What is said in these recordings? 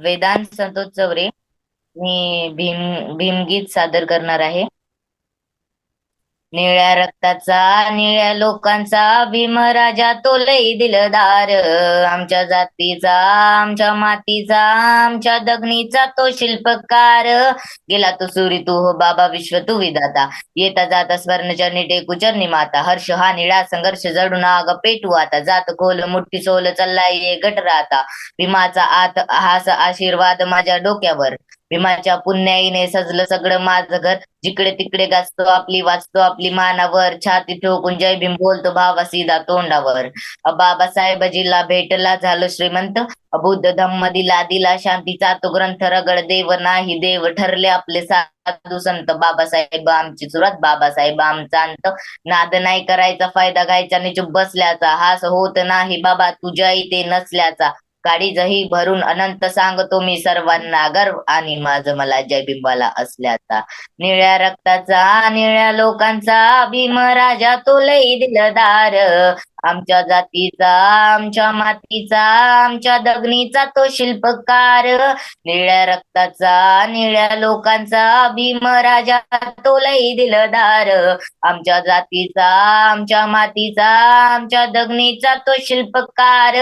वेदांत संतोष चौरे मी भीम भीमगीत सादर करणार आहे. निळ्या रक्ताचा निळ्या लोकांचा भीमराजा तो लई दिलदार. आमच्या जातीचा आमच्या मातीचा आमच्या दगणीचा तो शिल्पकार. गेला तो सुरी तू हो बाबा विश्व तू विधाता येता जाता स्वर्णचरणी टेकू चरणी माता. हर्ष हा निळा संघर्ष जडून आग पेटू आता. जात खोल मुठी सोल चल्लाय ये गट राहता भीमाचा आत हास आशीर्वाद माझ्या डोक्यावर. भीमाच्या पुण्याईने सजलं सगळं माझं घर. जिकडे तिकडे गाजतो आपली वाचतो आपली मानावर. छाती ठोकून जय भीम बोलतो भावा सीधा तोंडावर. बाबासाहेब जिल्हा भेटला झालो श्रीमंत. बुद्ध धम्म दिला दिला शांतीचा तो ग्रंथ रगड देव नाही देव ठरले आपले साधू संत. बाबासाहेब आमची सुरात बाबासाहेब आमचा अंत. नाद नाही करायचा फायदा घ्यायचा निचूप चुप बसल्याचा. हास होत नाही बाबा तुझ्या इथे नसल्याचा. गाडी जही भरून अनंत सांगतो मी सर्वांना गर्व आणि माझं मला जयबिंबाला असल्याचा निळ्या रक्ताचा निळ्या लोकांचा भीम राजा तो लई दिलदार. आमच्या जातीचा आमच्या मातीचा आमच्या दगणीचा तो शिल्पकार. निळ्या रक्ताचा निळ्या लोकांचा भीम राजा तो लई दिलदार. आमच्या जातीचा आमच्या मातीचा आमच्या दगणीचा तो शिल्पकार.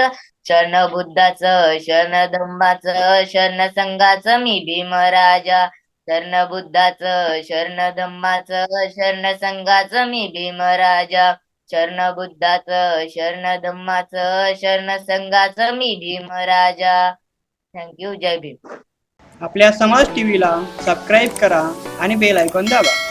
शरण बुद्धाचं शरण धम्माचं शरण संघाचं मी भीमराजा शरण बुद्धाचं शरण धम्माचं शरण संघाचं मी भीमराजा शरण बुद्धाचं शरण धम्माचं शरण संघाचं मी भीमराजा. थँक्यू जय भीम. आपल्या समाज टीव्हीला सबस्क्राईब करा आणि बेल ऐकून दाबा.